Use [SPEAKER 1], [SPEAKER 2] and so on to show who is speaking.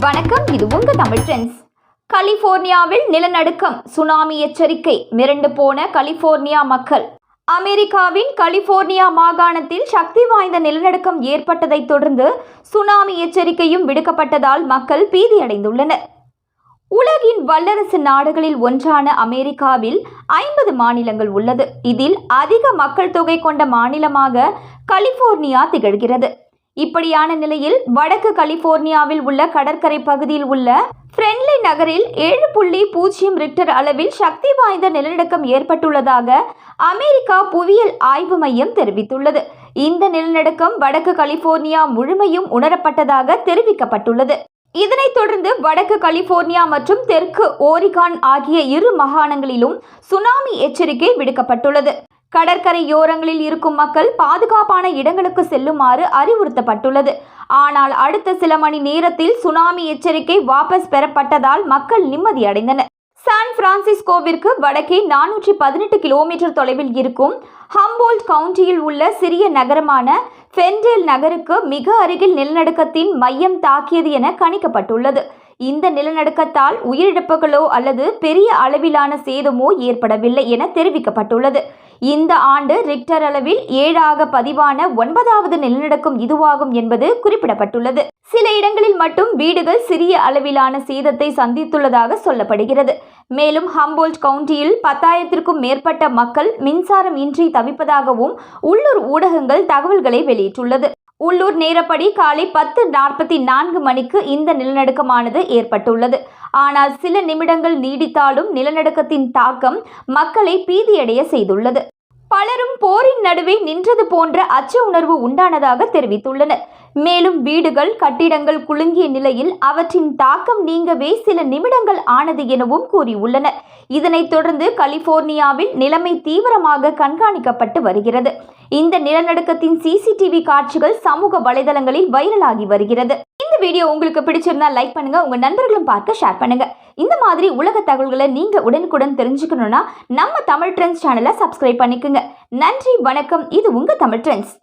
[SPEAKER 1] வணக்கம் இது உங்க தமிழ் ட்ரெண்ட்ஸ் கலிபோர்னியாவில் நிலநடுக்கம் சுனாமி எச்சரிக்கை மிரண்டு போன கலிபோர்னியா மக்கள். அமெரிக்காவின் கலிபோர்னியா மாகாணத்தில் சக்தி வாய்ந்த நிலநடுக்கம் ஏற்பட்டதைத் தொடர்ந்து சுனாமி எச்சரிக்கையும் விடுக்கப்பட்டதால் மக்கள் பீதியடைந்துள்ளனர். உலகின் வல்லரசு நாடுகளில் ஒன்றான அமெரிக்காவில் ஐம்பது மாநிலங்கள் உள்ளது. இதில் அதிக மக்கள் தொகை கொண்ட மாநிலமாக கலிபோர்னியா திகழ்கிறது. இப்படியான நிலையில் வடக்கு கலிபோர்னியாவில் உள்ள கடற்கரை பகுதியில் உள்ள ஃப்ரெண்ட்லி நகரில் ஏழு புள்ளி பூஜ்ஜியம் ரிக்டர் அளவில் சக்தி வாய்ந்த நிலநடுக்கம் ஏற்பட்டுள்ளதாக அமெரிக்கா புவியியல் ஆய்வு மையம் தெரிவித்துள்ளது. இந்த நிலநடுக்கம் வடக்கு கலிபோர்னியா முழுமையும் உணரப்பட்டதாக தெரிவிக்கப்பட்டுள்ளது. இதனைத் தொடர்ந்து வடக்கு கலிபோர்னியா மற்றும் தெற்கு ஓரிகான் ஆகிய இரு மாகாணங்களிலும் சுனாமி எச்சரிக்கை விடுக்கப்பட்டுள்ளது. கடற்கரையோரங்களில் இருக்கும் மக்கள் பாதுகாப்பான இடங்களுக்கு செல்லுமாறு அறிவுறுத்தப்பட்டுள்ளது. ஆனால் அடுத்த சில மணி நேரத்தில் சுனாமி எச்சரிக்கை வாபஸ் பெறப்பட்டதால் மக்கள் நிம்மதியடைந்தனர். சான் பிரான்சிஸ்கோவிற்கு வடக்கே நானூற்றி பதினெட்டு கிலோமீட்டர் தொலைவில் இருக்கும் ஹம்போல்ட் கவுண்டியில் உள்ள சிறிய நகரமான ஃபென்டேல் நகருக்கு மிக அருகில் நிலநடுக்கத்தின் மையம் தாக்கியது என கணிக்கப்பட்டுள்ளது. இந்த நிலநடுக்கத்தால் உயிரிழப்புகளோ அல்லது பெரிய அளவிலான சேதமோ ஏற்படவில்லை என தெரிவிக்கப்பட்டுள்ளது. இந்த ஆண்டு ரிக்டர் அளவில் ஏழாக பதிவான ஒன்பதாவது நிலநடுக்கம் இதுவாகும் என்பது குறிப்பிடப்பட்டுள்ளது. சில இடங்களில் மட்டும் வீடுகள் சிறிய அளவிலான சேதத்தை சந்தித்துள்ளதாக சொல்லப்படுகிறது. மேலும் ஹம்போல்ட் கவுண்டியில் பத்தாயிரத்திற்கும் மேற்பட்ட மக்கள் மின்சாரம் இன்றி தவிப்பதாகவும் உள்ளூர் ஊடகங்கள் தகவல்களை வெளியிட்டுள்ளது. உள்ளூர் நேரப்படி காலை பத்து நாற்பத்தி நான்கு மணிக்கு இந்த நிலநடுக்கமானது ஏற்பட்டுள்ளது. ஆனால் சில நிமிடங்கள் நீடித்தாலும் நிலநடுக்கத்தின் தாக்கம் மக்களை பீதியடைய செய்துள்ளது. பலரும் போரின் நடுவே நின்றது போன்ற அச்ச உணர்வு உண்டானதாக தெரிவித்துள்ளனர். மேலும் வீடுகள் கட்டிடங்கள் குலுங்கிய நிலையில் அவற்றின் தாக்கம் நீங்கவே சில நிமிடங்கள் ஆனது எனவும் கூறியுள்ளனர். இதனைத் தொடர்ந்து கலிபோர்னியாவில் நிலைமை தீவிரமாக கண்காணிக்கப்பட்டு வருகிறது. இந்த நிலநடுக்கத்தின் சிசிடிவி காட்சிகள் சமூக வலைதளங்களில் வைரலாகி வருகிறது. இந்த வீடியோ உங்களுக்கு பிடிச்சிருந்தா லைக் பண்ணுங்க உங்க நண்பர்களும் பார்க்க ஷேர் பண்ணுங்க. இந்த மாதிரி உலக தகவல்களை நீங்க உடனுக்குடன் தெரிஞ்சுக்கணும்னா நம்ம தமிழ் ட்ரெண்ட்ஸ் சேனலை சப்ஸ்கிரைப் பண்ணிக்கோங்க. நன்றி வணக்கம். இது உங்க தமிழ் ட்ரெண்ட்ஸ்.